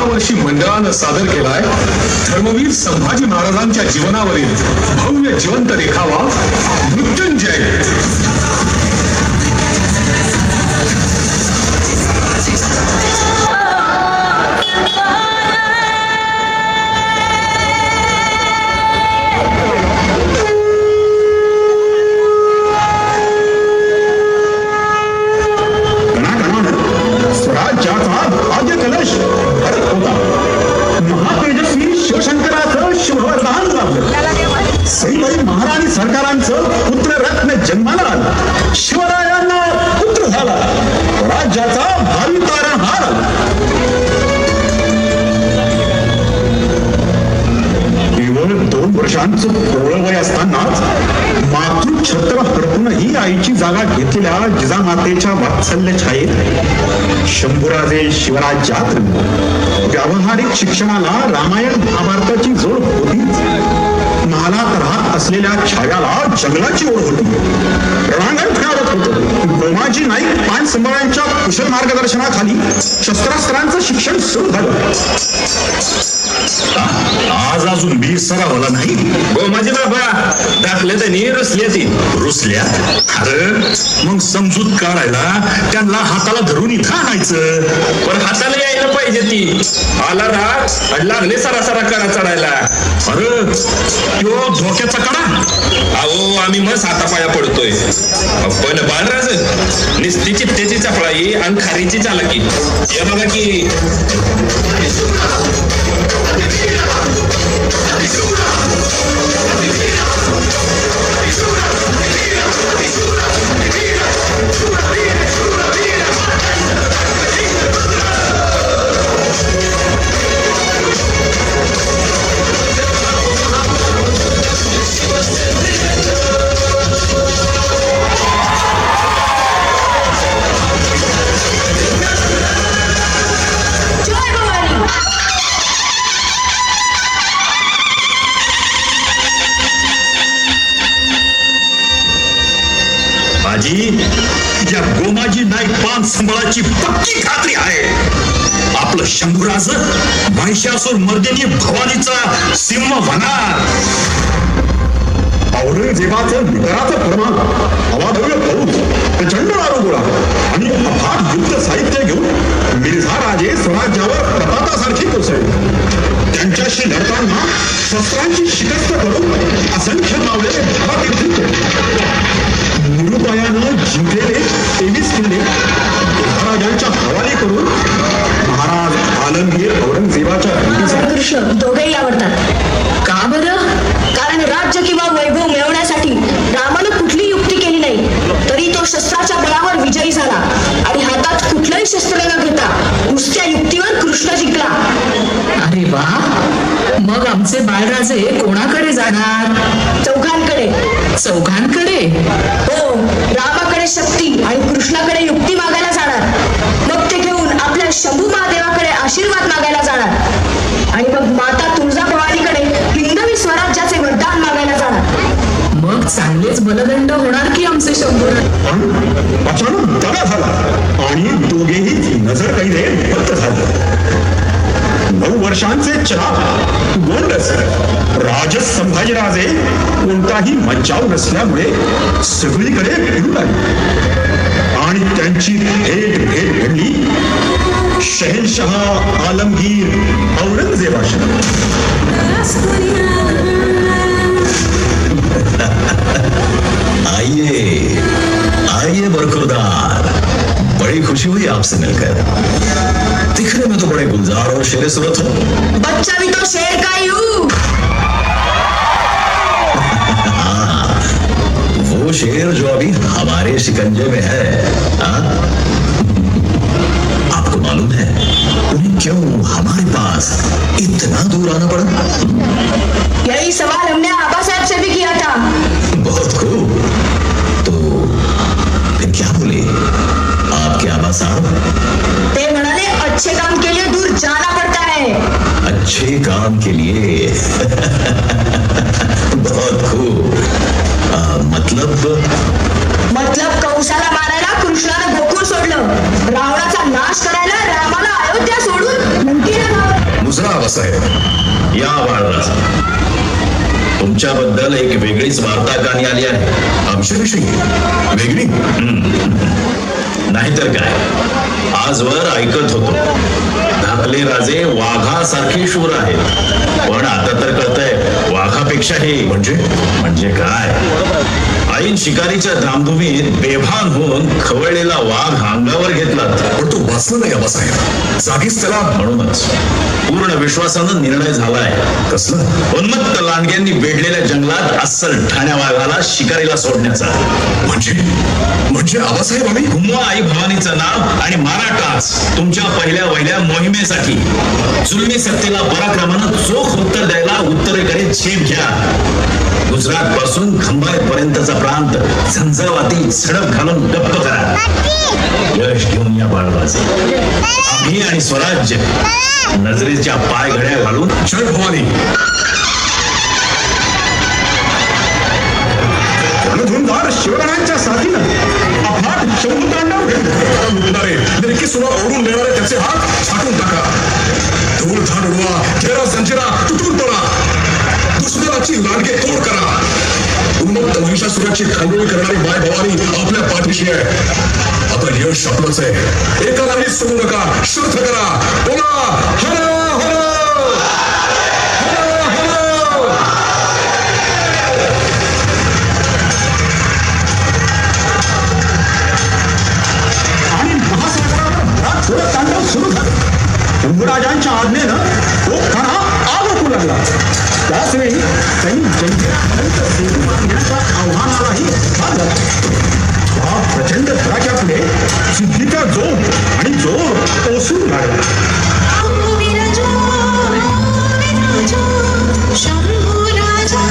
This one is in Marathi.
यावर्षी मंडळानं सादर केलाय धर्मवीर संभाजी महाराजांच्या जीवनावरील भव्य जिवंत देखावा. मृत्युंजय. दोन वर्षांचं असतानाच मातृ असतानाच मातृछत्र हरपूनही आईची जागा घेतलेल्या जिजामातेच्या वात्सल्य छायेत शंभूराजे शिवराज्यात व्यावहारिक शिक्षणाला रामायण महाभारताची जोड होतीच महालात राहत असलेल्या छायाला जंगलाची ओढ होती. रणांगण खेळावत होतं. गोमाजी नाईक पान संभाळ्यांच्या कुशल मार्गदर्शनाखाली शस्त्रास्त्रांचं शिक्षण सुरू झालं. आज अजून बी सरावला नाही. गोमाजी बाबा दाखले त्यांनी रुसली ती. रुसल्या? अरे मग समजूत काढायला त्यांना हाताला धरून इथं आणायचं. पण हाताला यायला पाहिजे ती. आला राग आणि लागले सरासरा करा चढायला. अरे यो धोक्याचा कडा. अहो आम्ही मग हातापाया पडतोय. पण बाळराज निस्ती चित्तेची चपळाई आणि खारीची चालकी. हे बघा की. Hallelujah. पान पक्की खात्री आहे. आपलं शंभूराज महिषासूर मर्दिनी भवानीचा सिंह होणार. औरंगजेबाचं निकराचं प्रमाण अवाढव्य फौज प्रचंड आरोग्य आणि अफाट युद्ध साहित्य करून महाराज आलमगीर औरंगजेबाच्या कृष्ण दोघेही आवडतात. का बरं? कारण राज्य किंवा वैभव मिळवण्यासाठी रामानं कुठली युक्ती केली नाही तरी तो शस्त्राच्या बळावर विजयी झाला आणि हातात कुठलंही शस्त्र न घेता नुसत्या युक्तीवर कृष्ण जिंकला. अरे वा! मग आमचे बाळराजे कोणाकडे जाणार? चौघांकडे. चौघांकडे? हो रामाकडे शक्ती आणि कृष्णाकडे युक्ती मागायला मग चांगलेच बलदंड होणार की आमचे शंभर अचानक दगा झाला आणि दोघेही नजर कैदे बंद झाले. नऊ वर्षांचे चला गोंडस राज संभाजीराजे कोणताही मज्जाव नसल्यामुळे सगळीकडे फिरू लागले आणि त्यांची भेट भेट घडली शहेनशहा आलमगीर औरंगजेबाशी. आपसे मिलकर। दिखने में तो बड़े गुलजार और शेर सूरत हो। बच्चा भी तो शेर का ही। हूँ वो शेर जो अभी हमारे शिकंजे में है हाँ? आपको मालूम है उन्हें क्यों हमारे पास इतना दूर आना पड़ा? ते म्हणाले अच्छे काम के लिए दूर जाना पड़ता है. अच्छे काम के लिए? बहुत खूब. मतलब? मतलब कंसाला मारायला कृष्णानं गोकुळ सोडलं. रावणाचा नाश करायला रामाला अयोध्या सोडून लंकेला लावलं आबासाहेब या बाळराज. तुमच्याबद्दल एक वेगळीच वार्ता कानी आली आहे. आमच्याविषयी. वेगळी? नाहीतर काय? आजवर ऐकत होतो. धाकले राजे वाघासारखे शूर आहेत. पण आता तर कळतंय वाघापेक्षाही म्हणजे म्हणजे काय? ऐन शिकारीच्या धामधुमीत बेभान होऊन खवळलेला वाघ अंगावर घेतला पण तो असं नाही आबासाहेब जागीच त्याला म्हणूनच. पूर्ण विश्वासानं निर्णय झालाय. कसलं? उन्मत्त लांडग्यांनी वेढलेल्या जंगलात अस्सल ठाण्या वाघाला शिकारीला सोडण्याचा. म्हणजे? म्हणजे आबासाहेब आम्ही? घुमवा आई भवानीचं नाव आणि मारा तुमच्या पहिल्या वहिल्या मोहिमेसाठी. जुलमी सत्तेला पराक्रमानं चोख उत्तर द्यायला उत्तरेकडे झेप घ्या. गुजरात पासून खंबाय पर्यंतचा प्रांत झंझावाती झडप घालून गप्प करा यश घेऊन या बाळबाजे. आम्ही आणि स्वराज्य नजरेच्या पाय घड्या घालून जय भवानी. रणधुंदार शिवरायांच्या साथीनं अफाट शंभूतांडव. लुटणारे निरकी सुद्धा ओढून नेणारे त्याचे हात छाटून टाका. धूळ झाड उडवा घेरा जंजिरा तुटून पडा दुश्मनाची लाडके तोड महिषासुराची खंडणी करणारी माय भवानी आपल्या पाठीशी आहे. आता यश आपलंच आहे. एकालाही सोडू नका. शुद्ध करा. बोला. हर हर. आणि महासागरावर सुरू झालं. शंभूराजांच्या आज्ञेनं सिद्धीचा जोर आणि जोर ओसरू लागला शंभू राजा